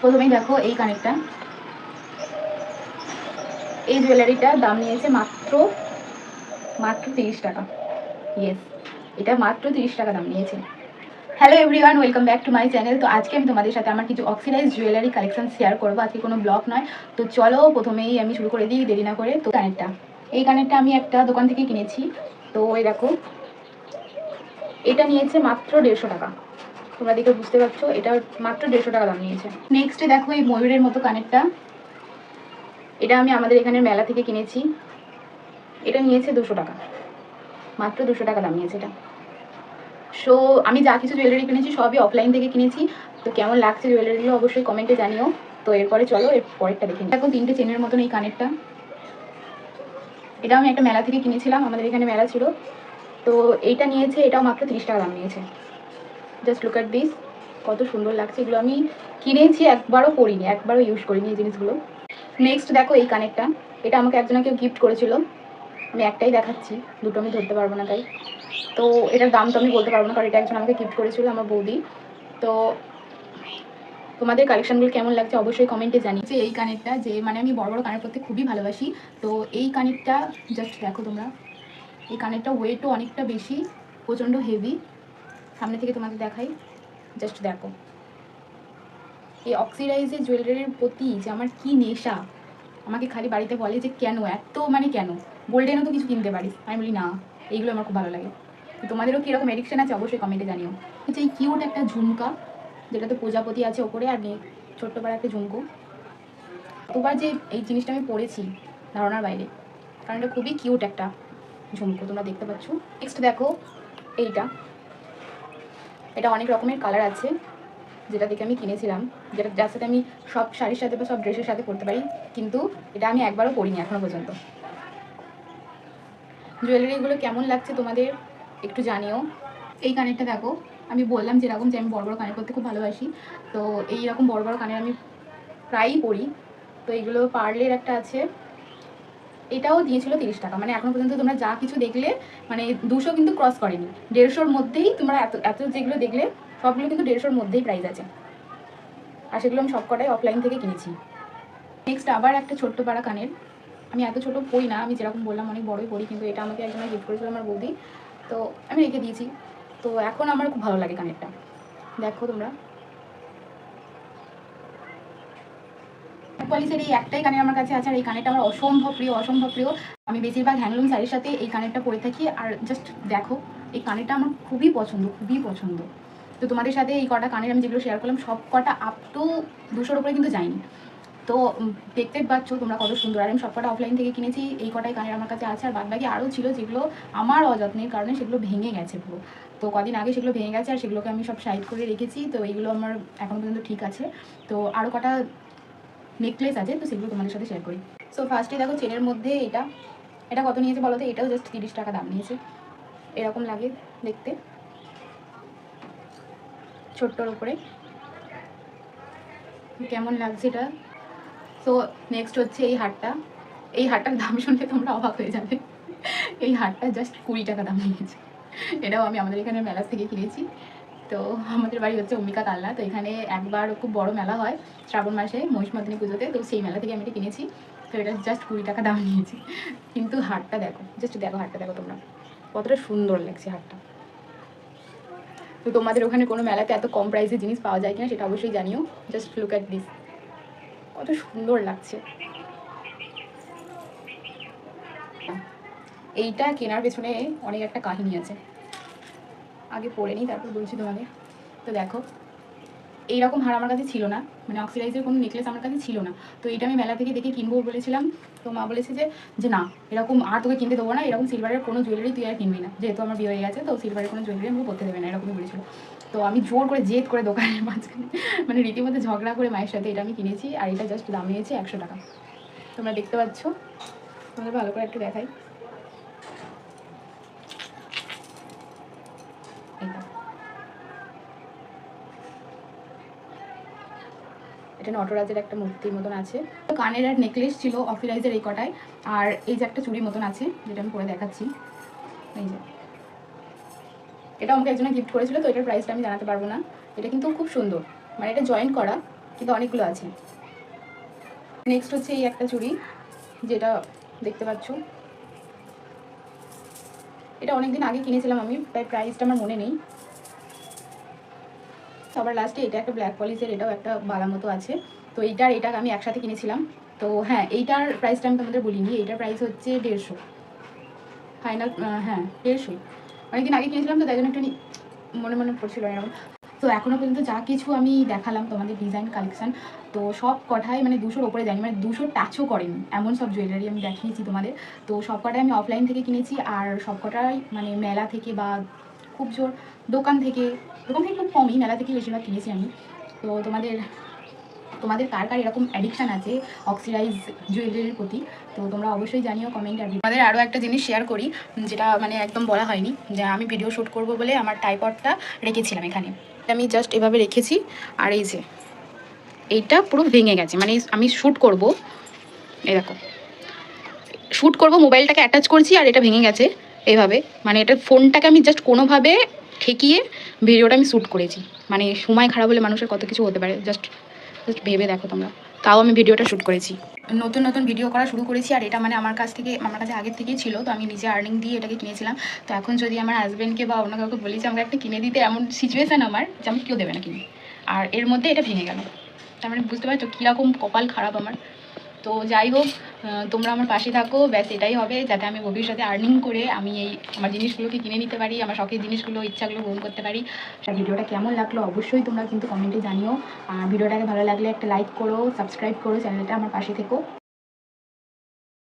প্রথমেই দেখো এই কানেরটা। এই জুয়েলারিটার দাম নিয়েছে মাত্র মাত্র তিরিশ টাকা। ইয়েস এটা মাত্র তিরিশ টাকা দাম নিয়েছে। Hello everyone welcome back to my channel তো আজকে আমি তোমাদের সাথে আমার কিছু অক্সিডাইজ জুয়েলারি কালেকশন শেয়ার করব। আজকে কোনো ব্লগ নয়। তো চলো প্রথমেই আমি শুরু করে দিই, দেরি না করে। তো কানেরটা। এই কানেরটা আমি একটা দোকান থেকে কিনেছি। তো এই দেখো, এটা নিয়েছে মাত্র দেড়শো টাকা। তোমরা দেখে বুঝতে পারছ, এটা মাত্র দেড়শো টাকা দাম নিয়েছে। নেক্সটে দেখো এই ময়ূরের মতো কানেরটা। এটা আমি আমাদের এখানের মেলা থেকে কিনেছি। এটা নিয়েছে দুশো টাকা। মাত্র দুশো টাকা দাম নিয়েছে এটা। সো আমি যা কিছু জুয়েলারি কিনেছি সবই অফলাইন থেকে কিনেছি। তো কেমন লাগছে জুয়েলারিগুলো অবশ্যই কমেন্টে জানিও। তো এরপরে চলো, এর পরেরটা দেখে। দেখো তিনটে চেনের মতন এই কানেরটা। এটা আমি একটা মেলা থেকে কিনেছিলাম, আমাদের এখানে মেলা ছিল। তো এইটা নিয়েছে, এটাও মাত্র তিরিশ টাকা দাম নিয়েছে। জাস্ট লুক অ্যাট দিস কত সুন্দর লাগছে। এগুলো আমি কিনেছি, একবারও করিনি, একবারও ইউজ করিনি এই জিনিসগুলো। নেক্সট দেখো এই কানেরটা। এটা আমাকে একজনে কেউ গিফট করেছিল। আমি একটাই দেখাচ্ছি। দুটো আমি ধরতে পারব না তাই। তো এটার দাম তো আমি বলতে পারব না, কারণ এটা একজন আমাকে গিফট করেছিল আমার বৌদি। তো তোমাদের কালেকশনগুলো কেমন লাগছে অবশ্যই কমেন্টে জানি যে এই কানেরটা, যে মানে আমি বড় বড় কানের পরতে খুবই ভালোবাসি। তো এই কানেরটা জাস্ট দেখো তোমরা। এই কানেরটা ওয়েটও অনেকটা বেশি, প্রচণ্ড হেভি সামনে থেকে তোমাদের দেখাই। জাস্ট দেখো। এই অক্সিডাইজের জুয়েলারির প্রতি যে আমার কি নেশা, আমাকে খালি বাড়িতে বলে যে কেন, এত মানে কেন? গোল্ডেনও তো কিছু কিনতে পারিস। আমি বলি, না, এইগুলো আমার খুব ভালো লাগে। তোমাদেরও কীরকম এডিকশন আছে? অবশ্যই কমেন্টে জানিও। হচ্ছে এই কিউট একটা ঝুমকা, যেটাতে প্রজাপতি আছে ওপরে আর নেই ছোট্ট পাড়া একটা ঝুমকো। তোবার যে এই জিনিসটা আমি পড়েছি ধারণার বাইরে, কারণ এটা খুবই কিউট একটা ঝুমকো, তোমরা দেখতে পাচ্ছ। নেক্সট দেখো, এইটা। এটা অনেক রকমের কালার আছে, যেটা দেখে আমি কিনেছিলাম। যেটা যার সাথে আমি সব শাড়ির সাথে বা সব ড্রেসের সাথে পরতে পারি, কিন্তু এটা আমি একবারও পরিনি এখনও পর্যন্ত। জুয়েলারিগুলো কেমন লাগছে তোমাদের একটু জানিও। এই কানেরটা দেখো, আমি বললাম যেরকম যে আমি বড় বড় কানের করতে খুব ভালোবাসি, তো এই রকম বড় বড় কানের আমি প্রায়ই পরি। তো এইগুলো পার্লের একটা আছে এটাও দিয়েছিল তিরিশ টাকা। মানে এখনও পর্যন্ত তোমরা যা কিছু দেখলে মানে দুশো কিন্তু ক্রস করেনি। দেড়শোর মধ্যেই তোমরা এত এত যেগুলো দেখলে, সবগুলো কিন্তু দেড়শোর মধ্যেই প্রাইস আছে। আর সেগুলো আমি সবকটাই অফলাইন থেকে কিনেছি। নেক্সট আবার একটা ছোট্ট পাড়া কানের। আমি এত ছোট পড়ি না, আমি যেরকম বললাম অনেক বড়ই পড়ি কিন্তু এটা আমাকে একজন গিফট করেছিল আমার বৌদি। তো আমি রেখে দিয়েছি। তো এখন আমার খুব ভালো লাগে কানেরটা। দেখো তোমরা। পলিসের এই একটাই কানের আমার কাছে আছে, আর এই কানেরটা আমার অসম্ভব প্রিয় অসম্ভব প্রিয়। আমি বেশিরভাগ হ্যান্ডলুম শাড়ির সাথে এই কানেরটা পরে থাকি, আর জাস্ট দেখো, এই কানেরটা আমার খুবই পছন্দ খুবই পছন্দ। তো তোমাদের সাথে এই কটা কানের আমি যেগুলো শেয়ার করলাম, সব কটা আপ টু দুশোর উপরে কিন্তু যায়নি। তো দেখতে পাচ্ছ তোমরা কত সুন্দর। আর আমি সব কটা অফলাইন থেকে কিনেছি, এই কটাই কানের আমার কাছে আছে, আর বাদবাকি আরও ছিল যেগুলো আমার অযত্নের কারণে সেগুলো ভেঙে গেছে পুরো। তো কদিন আগে সেগুলো ভেঙে গেছে, আর সেগুলোকে আমি সব সাইড করে রেখেছি, তো এইগুলো আমার এখন পর্যন্ত ঠিক আছে। তো আরও কটা নেকলেস আছে, তো সেগুলো তোমাদের সাথে শেয়ার করি। সো ফার্স্টে দেখো চেনের মধ্যে এটা। এটা কত নিয়েছে বলো তো? এটাও জাস্ট তিরিশ টাকা দাম নিয়েছে। এরকম লাগে দেখতে। ছোট্টর উপরে। কেমন লাগছে এটা? সো নেক্সট হচ্ছে এই হারটা। এই হারটার দাম শুনলে তোমরা অবাক হয়ে যাবে। এই হারটা জাস্ট কুড়ি টাকা দাম নিয়েছে। এটাও আমি আমাদের এখানে মেলা থেকে কিনেছি। তো আমাদের বাড়ি হচ্ছে অম্বিকা কালনা তো এখানে একবার খুব বড় মেলা হয় শ্রাবণ মাসে মহিষমর্দিনী পুজোতে। তো সেই মেলা থেকে আমি এটা কিনেছি। তো এটা জাস্ট কুড়ি টাকা দাম নিয়েছি। কিন্তু হারটা দেখো জাস্ট দেখো হারটা দেখো তোমরা। কতটা সুন্দর লাগছে হারটা তো তোমাদের ওখানে কোনো মেলাতে এত কম প্রাইসে জিনিস পাওয়া যায় কিনা সেটা অবশ্যই জানিও। জাস্ট লুক অ্যাট দিস কত সুন্দর লাগছে। এইটা কেনার পেছনে অনেক একটা কাহিনী আছে। আগে পড়ে নিই, তারপর বলছি তোমাদের। তো দেখো, এইরকম হার আমার কাছে ছিল না মানে অক্সিডাইজের কোনো নেকলেস আমার কাছে ছিল না। তো এটা আমি মেলা থেকে দেখে কিনবো বলেছিলাম। তো মা বলেছে যে যে না, এরকম আর তোকে কিনতে দেবো না, এরকম সিলভারের কোনো জুয়েলারি তুই আর কিনবি না। যেহেতু আমার বিয়ে হয়ে গেছে, তো সিলভারের কোনো জুয়েলারি আমাকে করতে দেবে না, এরকমই বলেছিল। তো আমি জোর করে জেদ করে দোকানের মাঝখানে মানে রীতিমতো ঝগড়া করে মায়ের সাথে এটা আমি কিনেছি, আর এটা জাস্ট দাম নিয়েছে একশো টাকা। তোমরা দেখতে পাচ্ছ, তোমাদের ভালো করে একটু দেখাই এইটা এটা নটরাজের একটা মূর্তির মতন আছে। তো কানের আর নেকলেস ছিল অফিরাইজের এই কটায়। আর এই যে একটা চুড়ির মতন আছে, যেটা আমি পরে দেখাচ্ছি। এই যে। এটা আমাকে একজনে গিফট করেছিল, তো এটার প্রাইসটা আমি জানাতে পারব না। এটা কিন্তু খুব সুন্দর। মানে এটা জয়েন্ট করা, কিন্তু অনেকগুলো আছে। নেক্সট হচ্ছে এই একটা চুড়ি, যেটা দেখতে পাচ্ছ। এটা অনেকদিন আগে কিনেছিলাম আমি, তাই প্রাইসটা আমার মনে নেই। সবার লাস্টে এটা একটা ব্ল্যাক পলিসের এটাও একটা বালা মতো আছে। তো এইটার এটা আমি একসাথে কিনেছিলাম। তো হ্যাঁ এইটার প্রাইসটা আমি তোমাদের বলিনি, এইটার প্রাইস হচ্ছে দেড়শো। ফাইনাল হ্যাঁ দেড়শোই অনেকদিন আগে কিনেছিলাম তো, তাই জন্য একটু মনে মনে পড়ছিল এরকম। তো এখনও পর্যন্ত যা কিছু আমি দেখালাম তোমাদের ডিজাইন কালেকশান তো সব কটাই মানে দুশোর ওপরে জানি মানে দুশো টাচও করেনি। এমন সব জুয়েলারি আমি দেখিয়েছি তোমাদের। তো সব কটাই আমি অফলাইন থেকে কিনেছি, আর সব কটাই মানে মেলা থেকে বা খুব জোর দোকান থেকে দোকান থেকে খুব কমই, মেলা থেকে বেশিরভাগ কিনেছি আমি। তো তোমাদের তোমাদের কার কার এরকম অ্যাডিকশান আছে অক্সিডাইজ জুয়েলারির প্রতি, তো তোমরা অবশ্যই জানিও কমেন্টে আমাদের আরও একটা জিনিস শেয়ার করি যেটা মানে একদম বলা হয়নি, যে আমি ভিডিও শ্যুট করব বলে আমার টাইপডটা রেখেছিলাম এখানে। আমি জাস্ট এভাবে রেখেছি, আর এই যে, এইটা পুরো ভেঙে গেছে। মানে আমি শ্যুট করব, এই দেখো শ্যুট করব মোবাইলটাকে অ্যাটাচ করছি আর এটা ভেঙে গেছে, এভাবে। মানে এটা ফোনটাকে আমি জাস্ট কোনোভাবে ঠেকিয়ে ভিডিওটা আমি শ্যুট করেছি। মানে সময় খারাপ হলে মানুষের কত কিছু হতে পারে জাস্ট জাস্ট ভেবে দেখো তোমরা। তাও আমি ভিডিওটা শ্যুট করেছি। নতুন নতুন ভিডিও করা শুরু করেছি, আর এটা মানে আমার কাছ থেকে, আমার কাছে আগের থেকেই ছিল, তো আমি নিজে আর্নিং দিয়ে এটাকে কিনেছিলাম। তো এখন যদি আমার হাজব্যান্ডকে বা অন্য কাউকে বলি যে, আমাকে একটা কিনে দিতে, এমন সিচুয়েশান আমার যে আমি কেউ দেবে না কিনে। আর এর মধ্যে এটা ভেঙে গেল। তার মানে বুঝতে পারছ, কীরকম কপাল খারাপ আমার। তো যাই হোক তোমরা আমার পাশে থাকো, ব্যাস এটাই হবে, যাতে আমি ভবিষ্যতে আর্নিং করে আমি এই আমার জিনিসগুলোকে কিনে নিতে পারি, আমার শখের জিনিসগুলো, ইচ্ছাগুলো পূরণ করতে পারি। আর ভিডিওটা কেমন লাগল অবশ্যই তোমরা কিন্তু কমেন্টে জানিও। আর ভিডিওটাকে ভালো লাগলে একটা লাইক করো সাবস্ক্রাইব করো, চ্যানেলটা আমার পাশে থেকো।